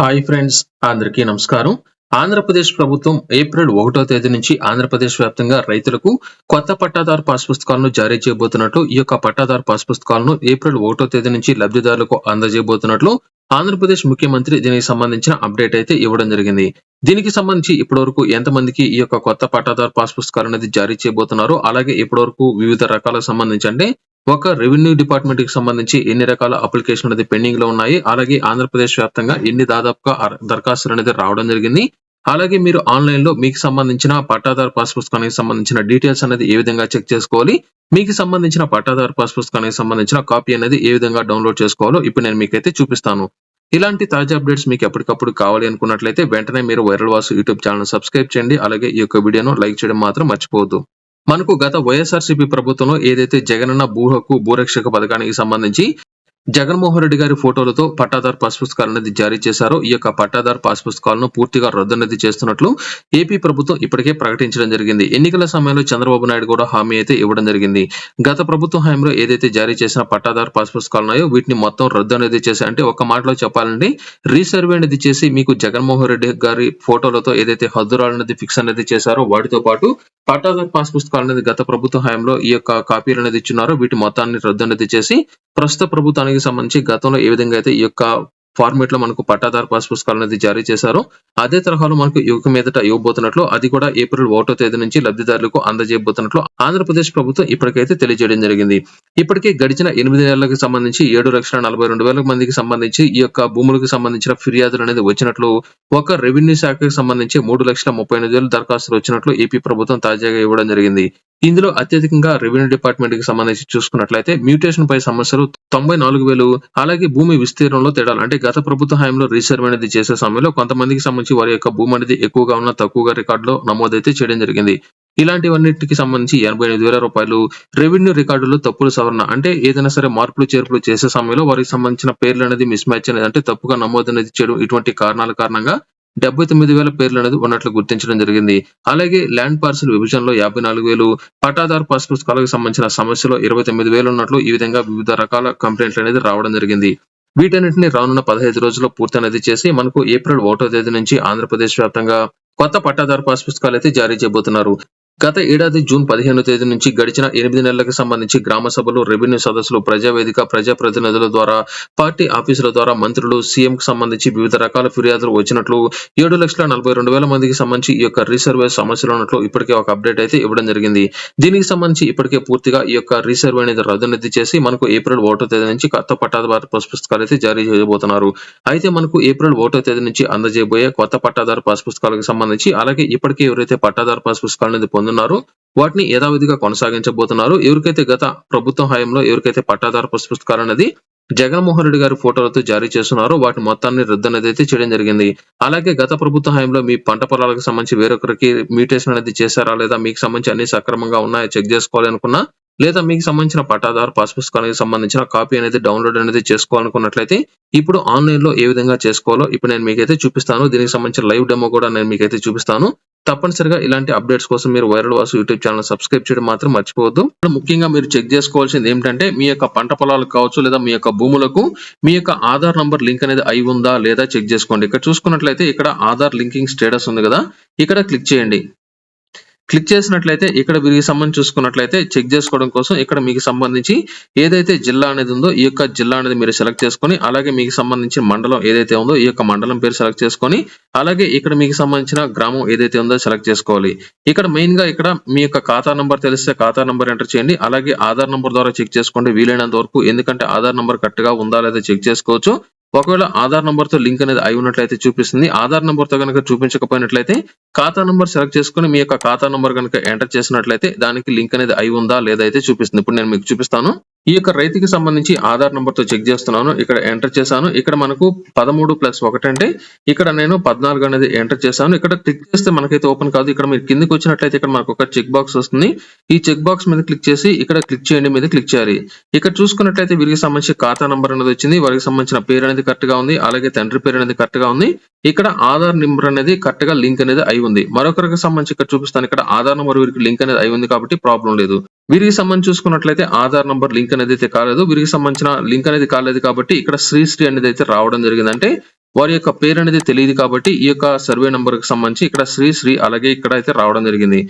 Hi friends అందరికీ నమస్కారం. ఆంధ్రప్రదేశ్ ప్రభుత్వం ఏప్రిల్ ఒకటో తేదీ నుంచి ఆంధ్రప్రదేశ్ వ్యాప్తంగా రైతులకు కొత్త పట్టాదారు పాస్ పుస్తకాలను జారీ చేయబోతున్నట్లు ఈ యొక్క పట్టాదారు పాస్ పుస్తకాలను ఏప్రిల్ ఒకటో తేదీ నుంచి లబ్ధిదారులకు అందజేయబోతున్నట్లు ఆంధ్రప్రదేశ్ ముఖ్యమంత్రి దీనికి సంబంధించిన అప్డేట్ అయితే ఇవ్వడం జరిగింది. దీనికి సంబంధించి ఇప్పటివరకు ఎంతమందికి ఈ యొక్క కొత్త పట్టాదారు పాస్ పుస్తకాలు అనేది జారీ చేయబోతున్నారు అలాగే ఇప్పటివరకు వివిధ రకాలకు సంబంధించి అంటే ఒక రెవెన్యూ డిపార్ట్మెంట్కి సంబంధించి ఎన్ని రకాల అప్లికేషన్ అనేది పెండింగ్లో ఉన్నాయి? అలాగే ఆంధ్రప్రదేశ్ వ్యాప్తంగా ఎన్ని దాదాపుగా దరఖాస్తులు అనేది రావడం జరిగింది? అలాగే మీరు ఆన్లైన్లో మీకు సంబంధించిన పట్టాదారు పాస్ పుస్తకానికి సంబంధించిన డీటెయిల్స్ అనేది ఏ విధంగా చెక్ చేసుకోవాలి? మీకు సంబంధించిన పట్టాదారు పాస్ పుస్తకానికి సంబంధించిన కాపీ అనేది ఏ విధంగా డౌన్లోడ్ చేసుకోవాలో ఇప్పుడు నేను మీకైతే చూపిస్తాను. ఇలాంటి తాజా అప్డేట్స్ మీకు ఎప్పటికప్పుడు కావాలి అనుకున్నట్లయితే వెంటనే మీరు viral Vasu YouTube channel subscribe చేయండి. అలాగే ఈ యొక్క వీడియోను లైక్ చేయడం మాత్రం మర్చిపోవద్దు. మనకు గత వైఎస్ఆర్సీపీ ప్రభుత్వంలో ఏదైతే జగనన్న భూ హక్కు భూరక్షక పథకానికి సంబంధించి జగన్మోహన్ రెడ్డి గారి ఫోటోలతో పట్టాదారు పాస్ పుస్తకాలు అనేది జారీ చేశారో ఈ యొక్క పట్టాదారు పాస్ పుస్తకాలను పూర్తిగా రద్దు అనేది చేస్తున్నట్లు ఏపీ ప్రభుత్వం ఇప్పటికే ప్రకటించడం జరిగింది. ఎన్నికల సమయంలో చంద్రబాబు నాయుడు కూడా హామీ అయితే ఇవ్వడం జరిగింది. గత ప్రభుత్వ హామీలో ఏదైతే జారీ చేసిన పట్టాదారు పాస్ పుస్తకాలు ఉన్నాయో వీటిని మొత్తం రద్దు అనేది చేసి అంటే ఒక మాటలో చెప్పాలంటే రీసర్వే అనేది చేసి మీకు జగన్మోహన్ రెడ్డి గారి ఫోటోలతో ఏదైతే హద్దురాలు అనేది ఫిక్స్ అనేది చేశారో వాటితో పాటు పట్టాదారు పాస్ పుస్తకాలు అనేది గత ప్రభుత్వ హయాంలో ఈ యొక్క కాపీలు అనేది ఇచ్చినారు వీటి మొత్తాన్ని రద్దు అనేది చేసి ప్రస్తుత ప్రభుత్వానికి సంబంధించి గతంలో ఏ విధంగా అయితే ఈ యొక్క ఫార్మేట్లో మనకు పట్టాదారు పాస్ పుస్తకాలు అనేది జారీ చేశారు. అదే తరహాలో మనకు యువక మీదట ఇవ్వబోతున్నట్లు అది కూడా ఏప్రిల్ ఒకటో తేదీ నుంచి లబ్ధిదారులకు అందజేయబోతున్నట్లు ఆంధ్రప్రదేశ్ ప్రభుత్వం ఇప్పటికైతే తెలియజేయడం జరిగింది. ఇప్పటికే గడిచిన ఎనిమిది నెలలకు సంబంధించి ఏడు లక్షల నలభై రెండు వేల మందికి సంబంధించి ఈ యొక్క భూములకు సంబంధించిన ఫిర్యాదులు అనేది వచ్చినట్లు ఒక రెవెన్యూ శాఖకు సంబంధించి మూడు లక్షల ముప్పై ఎనిమిది వేల దరఖాస్తులు వచ్చినట్లు ఏపీ ప్రభుత్వం తాజాగా ఇవ్వడం జరిగింది. ఇందులో అత్యధికంగా రెవెన్యూ డిపార్ట్మెంట్కి సంబంధించి చూసుకున్నట్లయితే మ్యూటేషన్ పై సమస్యలు తొంభై నాలుగు వేలు అలాగే భూమి విస్తీర్ణంలో తేడాలు అంటే గత ప్రభుత్వ హయాంలో రీసర్వే అనేది చేసే సమయంలో కొంతమందికి సంబంధించి వారి యొక్క భూమి అనేది ఎక్కువగా ఉన్న తక్కువగా రికార్డులో నమోదైతే చేయడం జరిగింది. ఇలాంటివన్నిటికి సంబంధించి ఎనభై ఎనిమిది వేల రూపాయలు రెవెన్యూ రికార్డులో తప్పులు సవరణ అంటే ఏదైనా సరే మార్పులు చేర్పులు చేసే సమయంలో వారికి సంబంధించిన పేర్లు అనేది మిస్ మ్యాచ్ అనేది అంటే తప్పుగా నమోదు అనేది చేయడం ఇటువంటి కారణాల కారణంగా డెబ్బై తొమ్మిది వేల పేర్లు అనేది ఉన్నట్లు గుర్తించడం జరిగింది. అలాగే ల్యాండ్ పార్సల్ విభజనలో యాభై నాలుగు వేలు పట్టాదారు పాస్ పుస్తకాలకు సంబంధించిన సమస్యలో ఇరవై తొమ్మిది వేలు ఉన్నట్లు ఈ విధంగా వివిధ రకాల కంప్లైంట్లు అనేది రావడం జరిగింది. వీటన్నింటిని రానున్న పదహైదు రోజుల్లో పూర్తి అనేది చేసి మనకు ఏప్రిల్ ఒకటో తేదీ నుంచి ఆంధ్రప్రదేశ్ వ్యాప్తంగా కొత్త పట్టాదారు పాస్ పుస్తకాలు అయితే జారీ చేయబోతున్నారు. గత ఏడాది జూన్ పదిహేను తేదీ నుంచి గడిచిన ఎనిమిది నెలలకు సంబంధించి గ్రామ సభలు రెవెన్యూ సదస్సులు ప్రజావేదిక ప్రజాప్రతినిధుల ద్వారా పార్టీ ఆఫీసుల ద్వారా మంత్రులు సీఎం కు సంబంధించి వివిధ రకాల ఫిర్యాదులు వచ్చినట్లు ఏడు లక్షల నలభై రెండు వేల మందికి సంబంధించి ఈ యొక్క రీసర్వే సమస్యలు ఉన్నట్లు ఇప్పటికే ఒక అప్డేట్ అయితే ఇవ్వడం జరిగింది. దీనికి సంబంధించి ఇప్పటికే పూర్తిగా ఈ యొక్క రీసర్వే అనేది రద్దు చేసి మనకు ఏప్రిల్ ఒకటో తేదీ నుంచి కొత్త పట్టాదారు పుస్తకాలు అయితే జారీ చేయబోతున్నారు. అయితే మనకు ఏప్రిల్ ఒకటో తేదీ నుంచి అందజేయబోయే కొత్త పట్టాదారు పాస్ పుస్తకాలకు సంబంధించి అలాగే ఇప్పటికే ఎవరైతే పట్టాదారు పాస్ పుస్తకాలు అనేది పొందున్నారో వాటిని యథావిధిగా కొనసాగించబోతున్నారు. ఎవరికైతే గత ప్రభుత్వం హయాంలో ఎవరికైతే పట్టాదారు పాస్ పుస్తకాలు అనేది జగన్మోహన్ రెడ్డి గారి ఫోటోలతో జారీ చేస్తున్నారో వాటి మొత్తాన్ని రద్దు అనేది అయితే చేయడం జరిగింది. అలాగే గత ప్రభుత్వ హయాంలో మీ పంట పొలాలకు సంబంధించి వేరొకరికి మ్యూటేషన్ అనేది చేశారా? లేదా మీకు సంబంధించి అన్ని సక్రమంగా ఉన్నాయో? చెక్ చేసుకోవాలనుకున్నా? లేదా మీకు సంబంధించిన పట్టాదారు పాస్ పుస్తకానికి సంబంధించిన కాపీ అనేది డౌన్లోడ్ అనేది చేసుకోవాలనుకున్నట్లయితే ఇప్పుడు ఆన్లైన్లో ఏ విధంగా చేసుకోవాలో ఇప్పుడు నేను మీకైతే చూపిస్తాను. దీనికి సంబంధించిన లైవ్ డెమో కూడా నేను మీకైతే చూపిస్తాను. తప్పనిసరిగా ఇలాంటి అప్డేట్స్ కోసం మీరు viral Vasu YouTube channel subscribe చేయడం మాత్రం మర్చిపోవద్దు. ముఖ్యంగా మీరు చెక్ చేసుకోవాల్సింది ఏంటంటే మీ యొక్క పంట పొలాలకు కావచ్చు లేదా మీ యొక్క భూములకు మీ యొక్క ఆధార్ నంబర్ లింక్ అనేది అయి ఉందా లేదా చెక్ చేసుకోండి. ఇక్కడ చూసుకున్నట్లయితే ఇక్కడ ఆధార్ లింకింగ్ స్టేటస్ ఉంది కదా ఇక్కడ క్లిక్ చేయండి. క్లిక్ చేసినట్లయితే ఇక్కడ వీరికి సంబంధించి చూసుకున్నట్లయితే చెక్ చేసుకోవడం కోసం ఇక్కడ మీకు సంబంధించి ఏదైతే జిల్లా అనేది ఉందో ఈ యొక్క జిల్లా అనేది మీరు సెలెక్ట్ చేసుకొని అలాగే మీకు సంబంధించిన మండలం ఏదైతే ఉందో ఈ యొక్క మండలం పేరు సెలెక్ట్ చేసుకొని అలాగే ఇక్కడ మీకు సంబంధించిన గ్రామం ఏదైతే ఉందో సెలెక్ట్ చేసుకోవాలి. ఇక్కడ మెయిన్గా ఇక్కడ మీ యొక్క ఖాతా నంబర్ తెలిస్తే ఖాతా నంబర్ ఎంటర్ చేయండి అలాగే ఆధార్ నంబర్ ద్వారా చెక్ చేసుకోండి వీలైనంత వరకు ఎందుకంటే ఆధార్ నంబర్ కరెక్ట్గా ఉందా లేదా చెక్ చేసుకోవచ్చు. ఒకవేళ ఆధార్ నంబర్తో లింక్ అనేది అయి ఉన్నట్లయితే చూపిస్తుంది. ఆధార్ నంబర్తో కనుక చూపించకపోయినట్లయితే ఖాతా నంబర్ సెలెక్ట్ చేసుకుని మీ యొక్క ఖాతా నంబర్ కనుక ఎంటర్ చేసినట్లయితే దానికి లింక్ అనేది అయి ఉందా లేదా అయితే చూపిస్తుంది. ఇప్పుడు నేను మీకు చూపిస్తాను. ఈ యొక్క రైతుకి సంబంధించి ఆధార్ నంబర్తో చెక్ చేస్తున్నాను. ఇక్కడ ఎంటర్ చేశాను. ఇక్కడ మనకు పదమూడు ప్లస్ ఒకటి అంటే ఇక్కడ నేను పద్నాలుగు అనేది ఎంటర్ చేశాను. ఇక్కడ క్లిక్ చేస్తే మనకైతే ఓపెన్ కాదు. ఇక్కడ మీరు కిందకి వచ్చినట్లయితే ఇక్కడ మనకు ఒక చెక్ బాక్స్ వస్తుంది. ఈ చెక్ బాక్స్ మీద క్లిక్ చేసి ఇక్కడ క్లిక్ చేయండి మీద క్లిక్ చేయాలి. ఇక్కడ చూసుకున్నట్లయితే వీరికి సంబంధించి ఖాతా నంబర్ అనేది వచ్చింది. వారికి సంబంధించిన పేరు అనేది కరెక్ట్గా ఉంది. అలాగే తండ్రి పేరు అనేది కరెక్ట్గా ఉంది. ఇక్కడ ఆధార్ నెంబర్ అనేది కరెక్ట్గా లింక్ అనేది అయి ఉంది. మరొకరికి సంబంధించి ఇక్కడ చూపిస్తాను. ఇక్కడ ఆధార్ నెంబర్ వీరికి లింక్ అనేది అయి ఉంది కాబట్టి ప్రాబ్లం లేదు. వీరికి సంబంధించి చూసుకున్నట్లయితే ఆధార్ నంబర్ లింక్ అనేది అయితే కాలేదు. వీరికి సంబంధించిన లింక్ అనేది కాలేదు కాబట్టి ఇక్కడ శ్రీశ్రీ అనేది అయితే రావడం జరిగింది. అంటే వారి యొక్క పేరు అనేది తెలియదు కాబట్టి ఈ యొక్క సర్వే నంబర్కి సంబంధించి ఇక్కడ శ్రీశ్రీ అలాగే ఇక్కడ అయితే రావడం జరిగింది.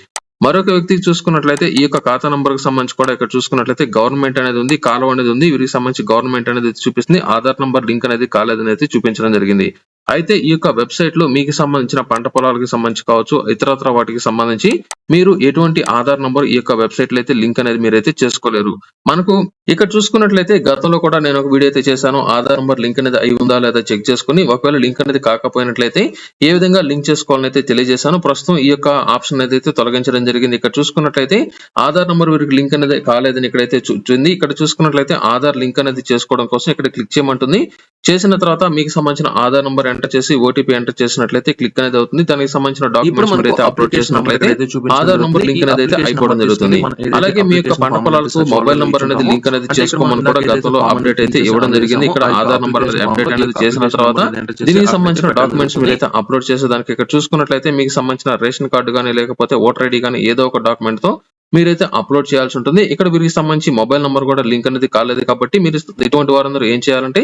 మరొక వ్యక్తికి చూసుకున్నట్లయితే ఈ యొక్క ఖాతా నంబర్కి సంబంధించి కూడా ఇక్కడ చూసుకున్నట్లయితే గవర్నమెంట్ అనేది ఉంది కాలం అనేది ఉంది. వీరికి సంబంధించి గవర్నమెంట్ అనేది చూపిస్తుంది. ఆధార్ నంబర్ లింక్ అనేది కాలేదని అయితే చూపించడం జరిగింది. అయితే ఈ యొక్క వెబ్సైట్లో మీకు సంబంధించిన పంట పొలాలకు సంబంధించి కావచ్చు ఇతరత్ర వాటికి సంబంధించి మీరు ఎటువంటి ఆధార్ నంబర్ ఈ యొక్క వెబ్సైట్లో అయితే లింక్ అనేది మీరైతే చేసుకోలేరు. మనకు ఇక్కడ చూసుకున్నట్లయితే గతంలో కూడా నేను ఒక వీడియో అయితే చేశాను. ఆధార్ నంబర్ లింక్ అనేది అయి ఉందా లేదా చెక్ చేసుకుని ఒకవేళ లింక్ అనేది కాకపోయినట్లయితే ఏ విధంగా లింక్ చేసుకోవాలని అయితే తెలియజేశాను. ప్రస్తుతం ఈ యొక్క ఆప్షన్ అయితే తొలగించడం జరిగింది. ఇక్కడ చూసుకున్నట్లయితే ఆధార్ నంబర్ వీరికి లింక్ అనేది కాలేదని ఇక్కడైతే చూచింది ఇక్కడ చూసుకున్నట్లయితే ఆధార్ లింక్ అనేది చేసుకోవడం కోసం ఇక్కడ క్లిక్ చేయమంటుంది. చేసిన తర్వాత మీకు సంబంధించిన ఆధార్ నంబర్ ఎంటర్ చేసి ఓటీపీ ఎంటర్ చేసినట్లయితే క్లిక్ అనేది అవుతుంది. దానికి సంబంధించిన డాక్యుమెంట్స్ అయితే అప్లోడ్ చేసినట్లయితే ఆధార్ నంబర్ లింక్ అనేది అయితే అయిపోవడం జరుగుతుంది. అలాగే మీ యొక్క పంట పొలాలకు మొబైల్ నంబర్ అనేది లింక్ అనేది చేసుకోమని కూడా గతంలో అప్డేట్ అయితే ఇవ్వడం జరిగింది. ఇక్కడ ఆధార్ నంబర్ అనేది అప్డేట్ అనేది చేసిన తర్వాత దీనికి సంబంధించిన డాక్యుమెంట్స్ మీరు అయితే అప్లోడ్ చేసేదానికి ఇక్కడ చూసుకున్నట్లయితే మీకు సంబంధించిన రేషన్ కార్డు కానీ లేకపోతే ఓటర్ ఐడి కానీ ఏదో ఒక డాక్యుమెంట్తో మీరైతే అప్లోడ్ చేయాల్సి ఉంటుంది. ఇక్కడ వీరికి సంబంధించి మొబైల్ నంబర్ కూడా లింక్ అనేది కాలేదు కాబట్టి మీరు ఇటువంటి వారందరూ ఏం చేయాలంటే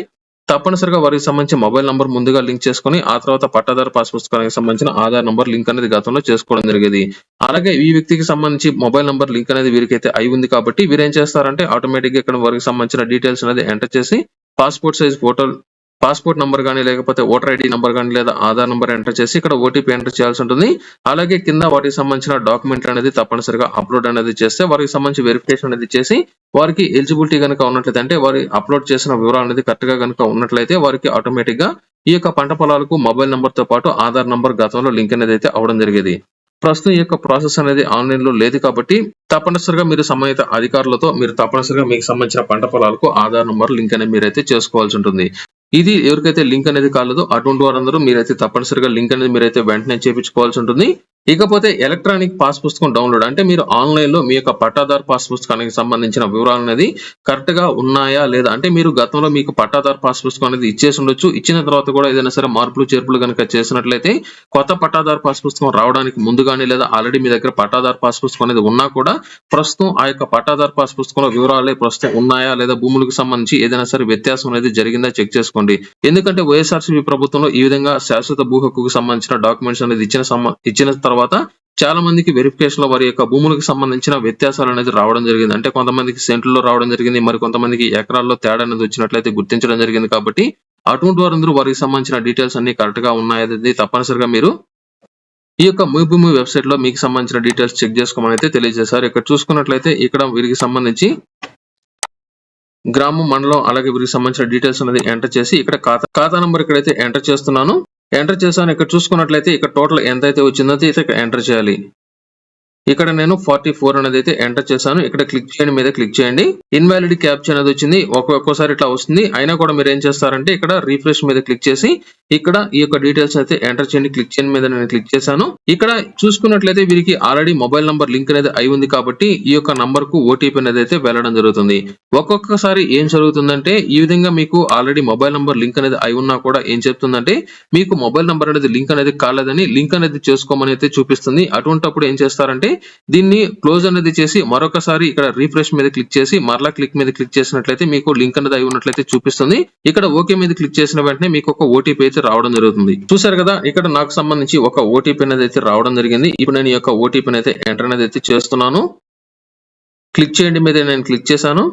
తప్పనిసరిగా వారికి సంబంధించి మొబైల్ నంబర్ ముందుగా లింక్ చేసుకుని ఆ తర్వాత పట్టాదారు పాస్ పుస్తకానికి సంబంధించిన ఆధార్ నంబర్ లింక్ అనేది గతంలో చేసుకోవడం జరిగేది. అలాగే ఈ వ్యక్తికి సంబంధించి మొబైల్ నంబర్ లింక్ అనేది వీరికైతే అయి ఉంది కాబట్టి వీరు ఏం చేస్తారంటే ఆటోమేటిక్గా ఇక్కడ వారికి సంబంధించిన డీటెయిల్స్ అనేది ఎంటర్ చేసి passport size photo passport number కానీ లేకపోతే ఓటర్ ఐడి నంబర్ కానీ లేదా ఆధార్ నంబర్ ఎంటర్ చేసి ఇక్కడ ఓటీపీ ఎంటర్ చేయాల్సి ఉంటుంది. అలాగే కింద వాటికి సంబంధించిన డాక్యుమెంట్ అనేది తప్పనిసరిగా అప్లోడ్ అనేది చేస్తే వారికి సంబంధించి వెరిఫికేషన్ అనేది చేసి వారికి ఎలిజిబిలిటీ కనుక ఉన్నట్లయితే అంటే వారి అప్లోడ్ చేసిన వివరాలు అనేది కరెక్ట్గా కనుక ఉన్నట్లయితే వారికి ఆటోమేటిక్గా ఈ యొక్క పంట పొలాలకు మొబైల్ నంబర్తో పాటు ఆధార్ నంబర్ గతంలో లింక్ అనేది అయితే అవడం జరిగేది. ప్రస్తుతం ఈ యొక్క ప్రాసెస్ అనేది ఆన్లైన్లో లేదు కాబట్టి తప్పనిసరిగా మీరు సంబంధిత అధికారులతో మీరు తప్పనిసరిగా మీకు సంబంధించిన పంట పొలాలకు ఆధార్ నంబర్ లింక్ అనేది మీరైతే చేసుకోవాల్సి ఉంటుంది. ఇది ఎవరికైతే లింక్ అనేది కాలేదో అటువంటి వారందరూ మీరైతే తప్పనిసరిగా లింక్ అనేది మీరైతే వెంటనే చేపించుకోవాల్సి ఉంటుంది. ఇకపోతే ఎలక్ట్రానిక్ పాస్ పుస్తకం డౌన్లోడ్ అంటే మీరు ఆన్లైన్లో మీ యొక్క పట్టాదారు పాస్ పుస్తకానికి సంబంధించిన వివరాలు అనేది కరెక్ట్గా ఉన్నాయా లేదా? అంటే మీరు గతంలో మీకు పట్టాదారు పాస్ పుస్తకం అనేది ఇచ్చేసి ఉండొచ్చు. ఇచ్చిన తర్వాత కూడా ఏదైనా సరే మార్పులు చేర్పులు కనుక చేసినట్లయితే కొత్త పట్టాదారు పాస్ పుస్తకం రావడానికి ముందుగానే లేదా ఆల్రెడీ మీ దగ్గర పట్టాదారు పాస్ పుస్తకం అనేది ఉన్నా కూడా ప్రస్తుతం ఆ యొక్క పట్టాదారు పాస్ పుస్తకంలో వివరాలే ప్రస్తుతం ఉన్నాయా లేదా భూములకు సంబంధించి ఏదైనా సరే వ్యత్యాసం అనేది జరిగిందా చెక్ చేసుకోండి. ఎందుకంటే వైఎస్ఆర్సీపీ ప్రభుత్వంలో ఈ విధంగా శాశ్వత భూ హక్కుకు సంబంధించిన డాక్యుమెంట్స్ అనేది ఇచ్చిన ఇచ్చిన తర్వాత తర్వాత చాలా మందికి వెరిఫికేషన్లో వారి యొక్క భూములకు సంబంధించిన వ్యత్యాసాలు అనేది రావడం జరిగింది. అంటే కొంతమందికి సెంట్లలో రావడం జరిగింది మరి కొంతమందికి ఎకరాల్లో తేడా అనేది వచ్చినట్లయితే గుర్తించడం జరిగింది కాబట్టి అటువంటి వారందరూ వారికి సంబంధించిన డీటెయిల్స్ అన్ని కరెక్ట్గా ఉన్నాయనేది తప్పనిసరిగా మీరు ఈ యొక్క మీ భూమి వెబ్సైట్లో మీకు సంబంధించిన డీటెయిల్స్ చెక్ చేసుకోమని అయితే తెలియజేశారు. ఇక్కడ చూసుకున్నట్లయితే ఇక్కడ వీరికి సంబంధించి గ్రామం మండలం అలాగే వీరికి సంబంధించిన డీటెయిల్స్ అనేది ఎంటర్ చేసి ఇక్కడ ఖాతా ఖాతా నంబర్ ఇక్కడైతే ఎంటర్ చేస్తున్నాను. ఎంటర్ చేశాను. ఇక్కడ చూసుకున్నట్లయితే ఇక్కడ టోటల్ ఎంత అయితే వచ్చిందో అయితే ఇక్కడ ఎంటర్ చేయాలి. ఇక్కడ నేను ఫార్టీ ఫోర్ అనేది అయితే ఎంటర్ చేశాను. ఇక్కడ క్లిక్ చేయండి మీద క్లిక్ చేయండి. ఇన్వాలిడ్ క్యాప్చర్ అనేది వచ్చింది. ఒక్కొక్కసారి ఇట్లా వస్తుంది. అయినా కూడా మీరు ఏం చేస్తారంటే ఇక్కడ రీఫ్రెష్ మీద క్లిక్ చేసి ఇక్కడ ఈ యొక్క డీటెయిల్స్ అయితే ఎంటర్ చేయండి. క్లిక్ చేయని మీద నేను క్లిక్ చేశాను. ఇక్కడ చూసుకున్నట్లయితే వీరికి ఆల్రెడీ మొబైల్ నంబర్ లింక్ అనేది అయి ఉంది కాబట్టి ఈ యొక్క నంబర్కు ఓటీపీ అనేది అయితే వెళ్ళడం జరుగుతుంది. ఒక్కొక్కసారి ఏం జరుగుతుందంటే ఈ విధంగా మీకు ఆల్రెడీ మొబైల్ నంబర్ లింక్ అనేది అయి ఉన్నా కూడా ఏం చెప్తుందంటే మీకు మొబైల్ నంబర్ అనేది లింక్ అనేది కాలేదని లింక్ అనేది చేసుకోమని అయితే చూపిస్తుంది. అటువంటిప్పుడు ఏం చేస్తారంటే దీన్ని క్లోజ్ అనేది చేసి మరొకసారి ఇక్కడ రీఫ్రెష్ మీద క్లిక్ చేసి మరలా క్లిక్ మీద క్లిక్ చేసినట్లయితే మీకు లింక్ అనేది అయి ఉన్నట్లయితే చూపిస్తుంది. ఇక్కడ ఓకే మీద క్లిక్ చేసిన వెంటనే మీకు ఒక ఓటీపీ అయితే రావడం జరుగుతుంది. చూసారు కదా ఇక్కడ నాకు సంబంధించి ఒక ఓటీపీ అనేది అయితే రావడం జరిగింది. ఇప్పుడు నేను ఈ యొక్క ఓటీపీని అయితే ఎంటర్ అనేది అయితే చేస్తున్నాను. క్లిక్ చేయండి మీద నేను క్లిక్ చేశాను.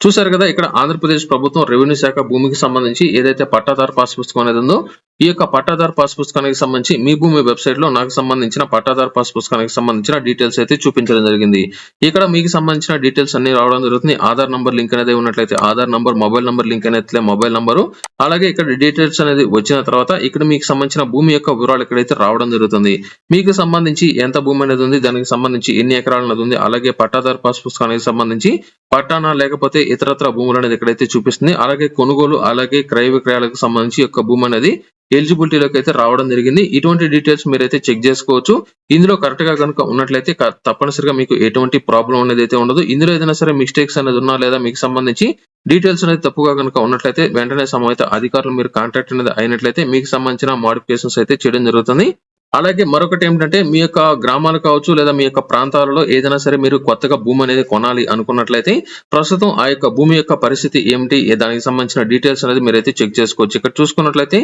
చూసారు కదా ఇక్కడ ఆంధ్రప్రదేశ్ ప్రభుత్వం రెవెన్యూ శాఖ భూమికి సంబంధించి ఏదైతే పట్టాదారు పాస్ పుస్తకం అనేది ఉందో ఈ యొక్క పట్టాదారు పాస్ పుస్తకానికి సంబంధించి మీ భూమి వెబ్సైట్లో నాకు సంబంధించిన పట్టాదారు పాస్ పుస్తకానికి సంబంధించిన డీటెయిల్స్ అయితే చూపించడం జరిగింది. ఇక్కడ మీకు సంబంధించిన డీటెయిల్స్ అన్ని రావడం జరుగుతుంది. ఆధార్ నంబర్ లింక్ అనేది ఉన్నట్లయితే Aadhaar number mobile number link అనేది మొబైల్ నంబరు. అలాగే ఇక్కడ డీటెయిల్స్ అనేది వచ్చిన తర్వాత ఇక్కడ మీకు సంబంధించిన భూమి యొక్క వివరాలు ఇక్కడైతే రావడం జరుగుతుంది మీకు సంబంధించి ఎంత భూమి అనేది ఉంది దానికి సంబంధించి ఎన్ని ఎకరాలు అనేది ఉంది అలాగే పట్టాదారు పాస్ పుస్తకానికి సంబంధించి పట్టానా లేకపోతే ఇతరత్ర భూములు అనేది ఎక్కడైతే చూపిస్తుంది అలాగే కొనుగోలు అలాగే క్రయ విక్రయాలకు సంబంధించి యొక్క భూమి అనేది ఎలిజిబిలిటీలోకి అయితే రావడం జరిగింది. ఇటువంటి డీటెయిల్స్ మీరైతే చెక్ చేసుకోవచ్చు. ఇందులో కరెక్ట్గా కనుక ఉన్నట్లయితే తప్పనిసరిగా మీకు ఎటువంటి ప్రాబ్లం అనేది అయితే ఉండదు. ఇందులో ఏదైనా సరే మిస్టేక్స్ అనేది ఉన్నా లేదా మీకు సంబంధించి డీటెయిల్స్ అనేది తప్పుగా కనుక ఉన్నట్లయితే వెంటనే సంబంధిత అధికారులు మీరు కాంటాక్ట్ అనేది అయినట్లయితే మీకు సంబంధించిన మోడిఫికేషన్స్ అయితే చేయడం జరుగుతుంది. అలాగే మరొకటి ఏమిటంటే మీ యొక్క గ్రామాలు కావచ్చు లేదా మీ యొక్క ప్రాంతాలలో ఏదైనా సరే మీరు కొత్తగా భూమి అనేది కొనాలి అనుకున్నట్లయితే ప్రస్తుతం ఆ యొక్క భూమి యొక్క పరిస్థితి ఏమిటి? దానికి సంబంధించిన డీటెయిల్స్ అనేది మీరైతే చెక్ చేసుకోవచ్చు. ఇక్కడ చూసుకున్నట్లయితే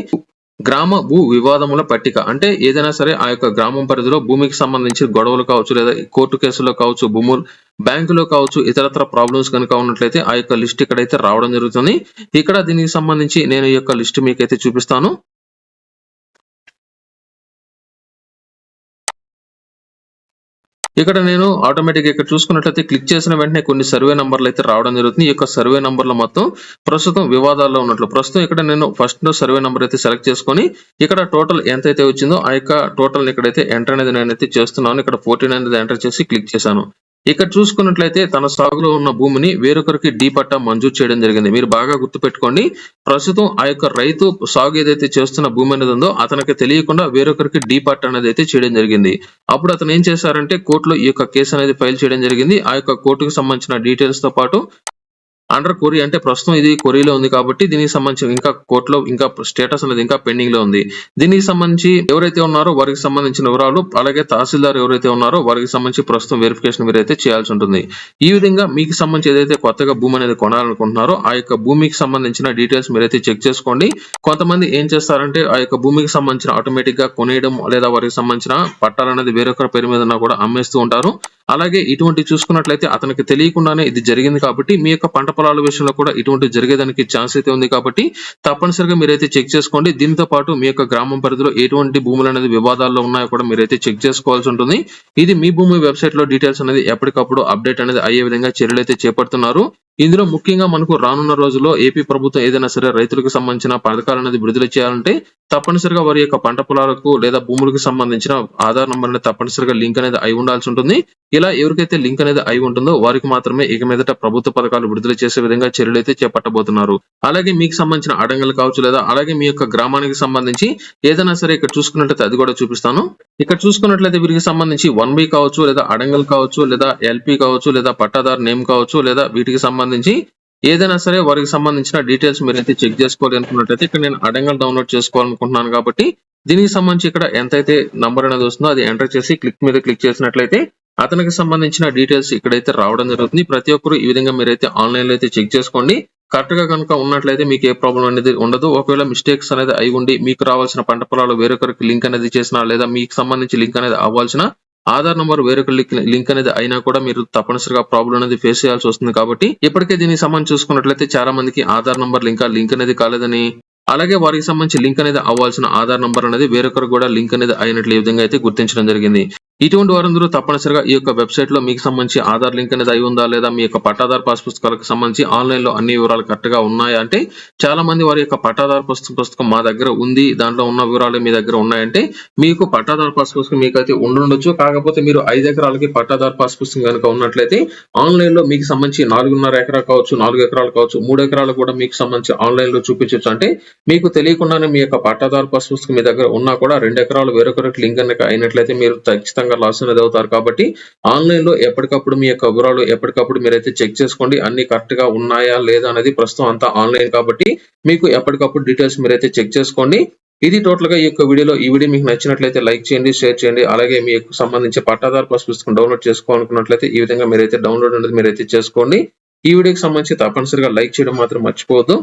గ్రామ భూ వివాదముల పట్టిక. అంటే ఏదైనా సరే ఆ యొక్క గ్రామం పరిధిలో భూమికి సంబంధించి గొడవలు కావచ్చు లేదా కోర్టు కేసులో కావచ్చు భూములు బ్యాంకులో కావచ్చు ఇతరత్ర ప్రాబ్లమ్స్ కనుక ఉన్నట్లయితే ఆ యొక్క లిస్ట్ ఇక్కడైతే రావడం జరుగుతుంది. ఇక్కడ దీనికి సంబంధించి నేను ఈ యొక్క లిస్ట్ మీకైతే చూపిస్తాను. ఇక్కడ నేను ఆటోమేటిక్ ఇక్కడ చూసుకున్నట్లయితే క్లిక్ చేసిన వెంటనే కొన్ని సర్వే నంబర్లు అయితే రావడం జరుగుతుంది. ఈ యొక్క సర్వే నంబర్లు మొత్తం ప్రస్తుతం వివాదాల్లో ఉన్నట్లు. ప్రస్తుతం ఇక్కడ నేను ఫస్ట్ సర్వే నంబర్ అయితే సెలెక్ట్ చేసుకొని ఇక్కడ టోటల్ ఎంత అయితే వచ్చిందో ఆ యొక్క టోటల్ ఇక్కడైతే ఎంటర్ అనేది నేనైతే చేస్తున్నాను. ఇక్కడ ఫోర్టీన్ అనేది ఎంటర్ చేసి క్లిక్ చేశాను. ఇక్కడ చూసుకున్నట్లయితే తన సాగులో ఉన్న భూమిని వేరొకరికి డీ పట్టా మంజూరు చేయడం జరిగింది. మీరు బాగా గుర్తుపెట్టుకోండి. ప్రస్తుతం ఆ యొక్క రైతు సాగు ఏదైతే చేస్తున్న భూమి అనేది ఉందో అతనికి తెలియకుండా వేరొకరికి డీ పట్టా అనేది అయితే చేయడం జరిగింది. అప్పుడు అతను ఏం చేశారంటే కోర్టులో ఈ యొక్క కేసు అనేది ఫైల్ చేయడం జరిగింది. ఆ యొక్క కోర్టుకు సంబంధించిన డీటెయిల్స్తో పాటు అండర్ కొరీ అంటే ప్రస్తుతం ఇది కొరీలో ఉంది కాబట్టి దీనికి సంబంధించి ఇంకా కోర్టులో ఇంకా స్టేటస్ అనేది ఇంకా పెండింగ్లో ఉంది. దీనికి సంబంధించి ఎవరైతే ఉన్నారో వారికి సంబంధించిన వివరాలు అలాగే తహసీల్దార్ ఎవరైతే ఉన్నారో వారికి సంబంధించి ప్రస్తుతం వెరిఫికేషన్ మీరైతే చేయాల్సి ఉంటుంది. ఈ విధంగా మీకు సంబంధించి ఏదైతే కొత్తగా భూమి అనేది కొనాలనుకుంటున్నారో ఆ యొక్క భూమికి సంబంధించిన డీటెయిల్స్ మీరైతే చెక్ చేసుకోండి. కొంతమంది ఏం చేస్తారంటే ఆ యొక్క భూమికి సంబంధించిన ఆటోమేటిక్గా కొనేయడం లేదా వారికి సంబంధించిన పట్టాలు అనేది వేరొకరి పేరు మీద కూడా అమ్మేస్తూ ఉంటారు. అలాగే ఇటువంటి చూసుకున్నట్లయితే అతనికి తెలియకుండానే ఇది జరిగింది కాబట్టి మీ యొక్క పంట పొలాల విషయంలో కూడా ఇటువంటి జరిగేదానికి ఛాన్స్ అయితే ఉంది కాబట్టి తప్పనిసరిగా మీరైతే చెక్ చేసుకోండి. దీంతో పాటు మీ యొక్క గ్రామం పరిధిలో ఎటువంటి భూములు అనేది వివాదాల్లో ఉన్నాయో కూడా మీరైతే చెక్ చేసుకోవాల్సి ఉంటుంది. ఇది మీ భూమి వెబ్సైట్లో డీటెయిల్స్ అనేది ఎప్పటికప్పుడు అప్డేట్ అనేది అయ్యే విధంగా చర్యలు అయితే చేపడుతున్నారు. ఇందులో ముఖ్యంగా మనకు రానున్న రోజుల్లో ఏపీ ప్రభుత్వం ఏదైనా సరే రైతులకు సంబంధించిన పథకాలు అనేది విడుదల చేయాలంటే తప్పనిసరిగా వారి యొక్క పంట పొలాలకు లేదా భూములకు సంబంధించిన ఆధార్ నంబర్ అనేది తప్పనిసరిగా లింక్ అనేది అయి ఉండాల్సి ఉంటుంది. ఇలా ఎవరికైతే లింక్ అనేది అయి ఉంటుందో వారికి మాత్రమే ఇక మీదట ప్రభుత్వ పథకాలు విడుదల చేసే విధంగా చర్యలు అయితే చేపట్టబోతున్నారు. అలాగే మీకు సంబంధించిన అడంగలు కావచ్చు లేదా అలాగే మీ యొక్క గ్రామానికి సంబంధించి ఏదైనా సరే ఇక్కడ చూసుకున్నట్లయితే అది కూడా చూపిస్తాను. ఇక్కడ చూసుకున్నట్లయితే వీరికి సంబంధించి వన్ బి కావచ్చు లేదా అడంగల్ కావచ్చు లేదా ఎల్పి కావచ్చు లేదా పట్టాదారు నేమ్ కావచ్చు లేదా వీటికి సంబంధించి ఏదైనా సరే వారికి సంబంధించిన డీటెయిల్స్ మీరైతే చెక్ చేసుకోవాలి అనుకున్నట్టయితే ఇక్కడ నేను అడంగల్ డౌన్లోడ్ చేసుకోవాలనుకుంటున్నాను కాబట్టి దీనికి సంబంధించి ఇక్కడ ఎంతైతే నంబర్ అనేది వస్తుందో అది ఎంటర్ చేసి క్లిక్ మీద క్లిక్ చేసినట్లయితే అతనికి సంబంధించిన డీటెయిల్స్ ఇక్కడైతే రావడం జరుగుతుంది. ప్రతి ఒక్కరు ఈ విధంగా మీరైతే ఆన్లైన్లో అయితే చెక్ చేసుకోండి. కరెక్ట్గా కనుక ఉన్నట్లయితే మీకు ఏ ప్రాబ్లం అనేది ఉండదు. ఒకవేళ మిస్టేక్స్ అనేది అయి ఉండి మీకు రావాల్సిన పంట పొలాలు వేరొకరికి లింక్ అనేది చేసిన లేదా మీకు సంబంధించి లింక్ అనేది అవ్వాల్సిన ఆధార్ నంబర్ వేరొక లింక్ అనేది అయినా కూడా మీరు తప్పనిసరిగా ప్రాబ్లం అనేది ఫేస్ చేయాల్సి వస్తుంది కాబట్టి ఇప్పటికే దీనికి సంబంధించి చూసుకున్నట్లయితే చాలా మందికి ఆధార్ నంబర్ లింక్ లింక్ అనేది కాలేదని అలాగే వారికి సంబంధించి లింక్ అనేది అవ్వాల్సిన ఆధార్ నంబర్ అనేది వేరొకరు కూడా లింక్ అనేది అయినట్లు ఈ విధంగా అయితే గుర్తించడం జరిగింది. ఇటువంటి వారందరూ తప్పనిసరిగా ఈ యొక్క వెబ్సైట్లో మీకు సంబంధించి ఆధార్ లింక్ అనేది అయి ఉందా లేదా మీ యొక్క పట్టాధార పాస్ పుస్తకాలకు సంబంధించి ఆన్లైన్లో అన్ని వివరాలు కరెక్ట్గా ఉన్నాయా అంటే చాలా మంది వారి యొక్క పట్టాధార పుస్తకం పుస్తకం మా దగ్గర ఉంది దాంట్లో ఉన్న వివరాలు మీ దగ్గర ఉన్నాయంటే మీకు పట్టాధార పాస్ పుస్తకం మీకు అయితే ఉండుండొచ్చు. కాకపోతే మీరు ఐదు ఎకరాలకి పట్టాధార పాస్ పుస్తకం కనుక ఉన్నట్లయితే ఆన్లైన్లో మీకు సంబంధించి నాలుగున్నర ఎకరాలు కావచ్చు నాలుగు ఎకరాలు కావచ్చు మూడు ఎకరాలు కూడా మీకు సంబంధించి ఆన్లైన్లో చూపించవచ్చు అంటే మీకు తెలియకుండానే మీ యొక్క పట్టాదారు పాస్ పుస్తకం మీ దగ్గర ఉన్నా కూడా రెండు ఎకరాలు వేరొకరికి లింక్ కనుక అయినట్లయితే మీరు ఖచ్చితంగా లాస్ అనేది అవుతారు కాబట్టి ఆన్లైన్లో ఎప్పటికప్పుడు మీ యొక్క వివరాలు ఎప్పటికప్పుడు మీరైతే చెక్ చేసుకోండి అన్ని కరెక్ట్గా ఉన్నాయా లేదా అనేది ప్రస్తుతం అంతా ఆన్లైన్ కాబట్టి మీకు ఎప్పటికప్పుడు డీటెయిల్స్ మీరైతే చెక్ చేసుకోండి. ఇది టోటల్గా ఈ యొక్క వీడియోలో ఈ వీడియో మీకు నచ్చినట్లయితే లైక్ చేయండి షేర్ చేయండి అలాగే మీకు సంబంధించి పట్టాదారు పాస్ పుస్తకం డౌన్లోడ్ చేసుకోవాలనుకున్నట్లయితే ఈ విధంగా మీరైతే డౌన్లోడ్ అనేది మీరైతే చేసుకోండి. ఈ వీడియోకి సంబంధించి తప్పనిసరిగా లైక్ చేయడం మాత్రం మర్చిపోవద్దు.